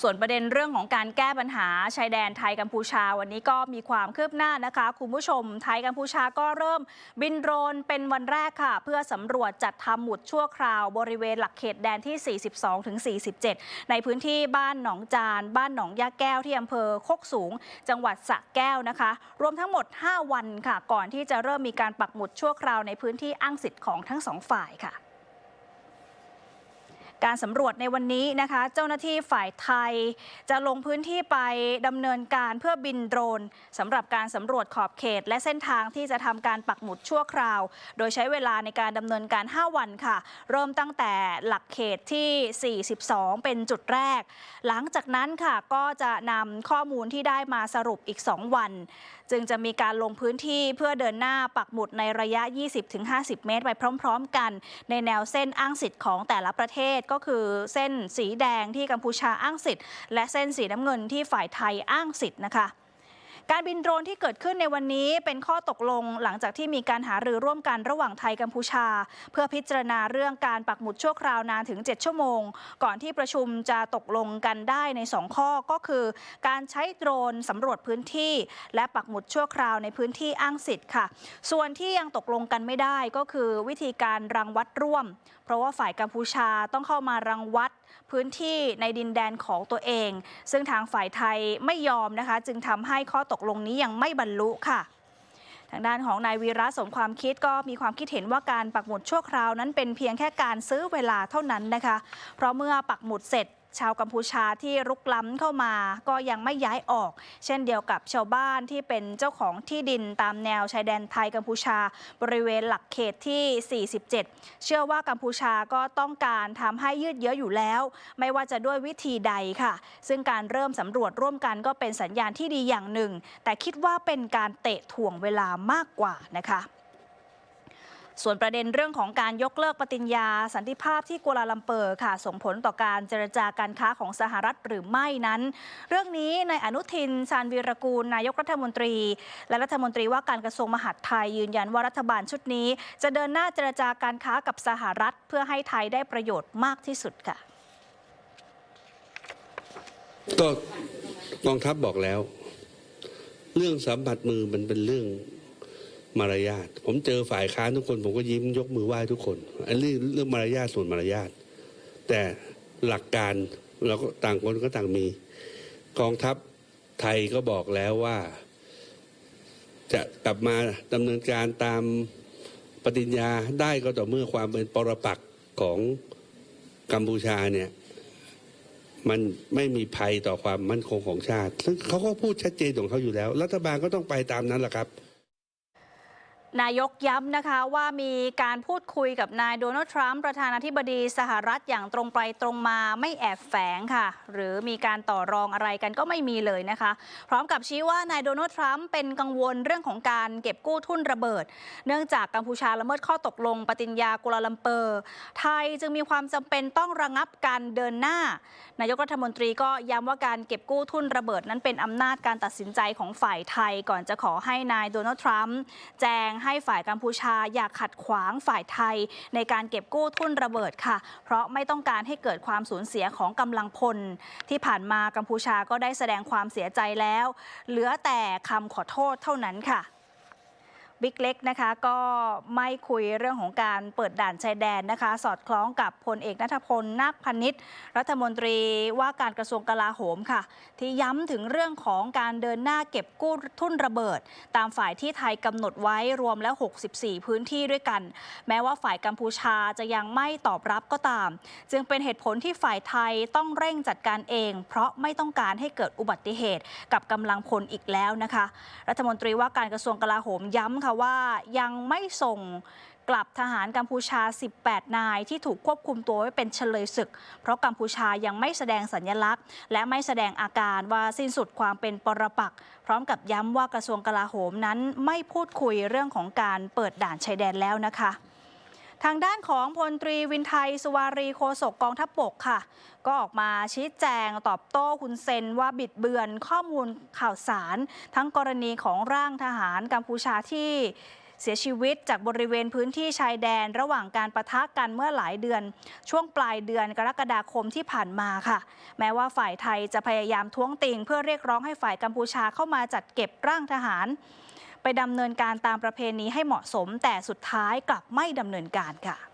ส่วนประเด็นเรื่องของการแก้ปัญหาชายแดนไทยกัมพูชาวันนี้ก็มีความคืบหน้านะคะ คุณผู้ชมไทยกัมพูชาก็เริ่มบินโดรนเป็นวันแรกค่ะ เพื่อสำรวจจัดทำหมุดชั่วคราว บริเวณหลักเขตแดนที่ 42ถึง47 ในพื้นที่บ้านหนองจาน บ้านหนองยาแก้วที่อำเภอโคกสูง จังหวัดสระแก้วนะคะ รวมทั้งหมด 5 วันค่ะ ก่อนที่จะเริ่มมีการปักหมุดชั่วคราวในพื้นที่อ้างสิทธิ์ของทั้งสองฝ่ายค่ะ การสำรวจในวันนี้นะคะ เจ้าหน้าที่ฝ่ายไทย จะลงพื้นที่ไปดำเนินการเพื่อบินโดรนสำหรับการสำรวจขอบเขต และเส้นทางที่จะทำการปักหมุดชั่วคราว โดยใช้เวลาในการดำเนินการ 5 วันค่ะ เริ่มตั้งแต่หลักเขตที่ 42 เป็นจุดแรก หลังจากนั้นค่ะก็จะนำข้อมูลที่ได้มาสรุปอีก 2 วัน จึงจะมีการลงพื้นที่เพื่อเดินหน้าปักหมุดในระยะ 20-50 เมตร ไปพร้อม ๆ กัน ในแนวเส้นอ้างสิทธิ์ของแต่ละประเทศก็คือเส้นสีแดงที่กัมพูชาอ้างสิทธิ์ และเส้นสีน้ำเงินที่ฝ่ายไทยอ้างสิทธิ์นะคะ การบินโดรนที่เกิดขึ้นในวันนี้เป็นข้อตกลงหลังจากที่มีการหารือร่วมกันระหว่างไทยกัมพูชา เพื่อพิจารณาเรื่องการปักหมุดชั่วคราวนานถึง 7 ชั่วโมง ก่อนที่ประชุมจะตกลงกันได้ใน 2 ข้อก็คือ การใช้โดรนสำรวจพื้นที่ และปักหมุดชั่วคราวในพื้นที่อ้างสิทธิ์ค่ะ ส่วนที่ยังตกลงกันไม่ได้ก็คือวิธีการรังวัดร่วม เพราะว่าฝ่ายกัมพูชาต้องเข้ามารังวัด พื้นที่ในดินแดนของตัวเอง ซึ่งทางฝ่ายไทยไม่ยอมนะคะ จึงทำให้ข้อตกลงนี้ยังไม่บรรลุค่ะทางด้านของนายวีระสมความคิดก็มีความคิดเห็นว่าการปักหมุดชั่วคราวนั้นเป็นเพียงแค่การซื้อเวลาเท่านั้นนะคะ เพราะเมื่อปักหมุดเสร็จ ชาวกัมพูชาที่รุกล้ำเข้ามาก็ยังไม่ย้ายออก เช่นเดียวกับชาวบ้านที่เป็นเจ้าของที่ดินตามแนวชายแดนไทยกัมพูชา บริเวณหลักเขตที่ 47 เชื่อว่ากัมพูชาก็ต้องการทำให้ยืดเยื้ออยู่แล้ว ไม่ว่าจะด้วยวิธีใดค่ะ ซึ่งการเริ่มสำรวจร่วมกันก็เป็นสัญญาณที่ดีอย่างหนึ่ง แต่คิดว่าเป็นการเตะถ่วงเวลามากกว่านะคะ ส่วนประเด็นเรื่องของการยกเลิกปฏิญญา สันติภาพที่กัวลาลัมเปอร์ค่ะ ส่งผลต่อการเจรจาการค้าของสหรัฐหรือไม่นั้น เรื่องนี้นายอนุทินชาญวีรกูล นายกรัฐมนตรี และรัฐมนตรีว่าการกระทรวงมหาดไทยยืนยันว่ารัฐบาลชุดนี้ จะเดินหน้าเจรจาการค้ากับสหรัฐ เพื่อให้ไทยได้ประโยชน์มากที่สุดค่ะก็กองทัพบอกแล้ว เรื่องสัมผัสมือมันเป็นเรื่อง มารยาท ผมเจอฝ่ายค้านทุกคน ผมก็ยิ้มยกมือไหว้ทุกคนอันนี้เรื่องมารยาทส่วนมารยาท แต่หลักการเราก็ต่างคนก็ต่างมีกองทัพไทยก็บอกแล้วว่า จะกลับมาดำเนินการตามปฏิญญาได้ก็ต่อเมื่อความเป็นปรปักของกัมพูชาเนี่ยมันไม่มีภัยต่อความมั่นคงของชาติ ซึ่งเขาก็พูดชัดเจนของเขาอยู่แล้ว รัฐบาลก็ต้องไปตามนั้นแหละครับ นายกย้ำนะคะว่ามีการพูดคุยกับนายโดนัลด์ทรัมป์ประธานาธิบดีสหรัฐอย่างตรงไปตรงมาไม่แอบแฝงค่ะ หรือมีการต่อรองอะไรกันก็ไม่มีเลยนะคะ พร้อมกับชี้ว่านายโดนัลด์ทรัมป์เป็นกังวลเรื่องของการเก็บกู้ทุนระเบิด เนื่องจากกัมพูชาละเมิดข้อตกลง ปฏิญญากัวลาลัมเปอร์ ไทยจึงมีความจำเป็นต้องระงับการเดินหน้า นายกรัฐมนตรีก็ย้ำว่าการเก็บกู้ทุนระเบิด นั้นเป็นอำนาจการตัดสินใจของฝ่ายไทยก่อนจะขอให้นายโดนัลด์ทรัมป์แจงให้ฝ่ายกัมพูชาอย่าขัดขวางฝ่ายไทย ในการเก็บกู้ทุนระเบิดค่ะ เพราะไม่ต้องการให้เกิดความสูญเสียของกำลังพล ที่ผ่านมากัมพูชาก็ได้แสดงความเสียใจแล้ว เหลือแต่คำขอโทษเท่านั้นค่ะ บิ๊กเล็กนะคะ ก็ไม่คุยเรื่องของการเปิดด่านชายแดนนะคะ สอดคล้องกับพลเอกนัทพลนาคพนิษฐ์รัฐมนตรีว่าการกระทรวงกลาโหมค่ะ ที่ย้ำถึงเรื่องของการเดินหน้าเก็บกู้ทุ่นระเบิด ตามฝ่ายที่ไทยกำหนดไว้รวมแล้ว 64 พื้นที่ด้วยกัน แม้ว่าฝ่ายกัมพูชาจะยังไม่ตอบรับก็ตาม จึงเป็นเหตุผลที่ฝ่ายไทยต้องเร่งจัดการเอง เพราะไม่ต้องการให้เกิดอุบัติเหตุกับกำลังพลอีกแล้วนะคะ รัฐมนตรีว่าการกระทรวงกลาโหมย้ำค่ะว่ายังไม่ส่งกลับทหารกัมพูชา 18 นายที่ถูกควบคุมตัวไว้เป็นเฉลยศึก เพราะกัมพูชายังไม่แสดงสัญญลักษณ์ และไม่แสดงอาการว่าสิ้นสุดความเป็นปรปักษ์พร้อมกับย้ำว่ากระทรวงกลาโหมนั้นไม่พูดคุยเรื่องของการเปิดด่านชายแดนแล้วนะคะ ทางด้านของพลตรีวินไทย สุวารีโคศกกองทัพบกค่ะ ก็ออกมาชี้แจงตอบโต้คุณเซนว่าบิดเบือนข้อมูลข่าวสาร ทั้งกรณีของร่างทหารกัมพูชาที่เสียชีวิตจากบริเวณพื้นที่ชายแดนระหว่างการประทะกันเมื่อหลายเดือน ช่วงปลายเดือนกรกฎาคมที่ผ่านมาค่ะ แม้ว่าฝ่ายไทยจะพยายามท้วงติง เพื่อเรียกร้องให้ฝ่ายกัมพูชาเข้ามาจัดเก็บร่างทหาร ไปดำเนินการตามประเพณีให้เหมาะสม แต่สุดท้ายกลับไม่ดำเนินการค่ะ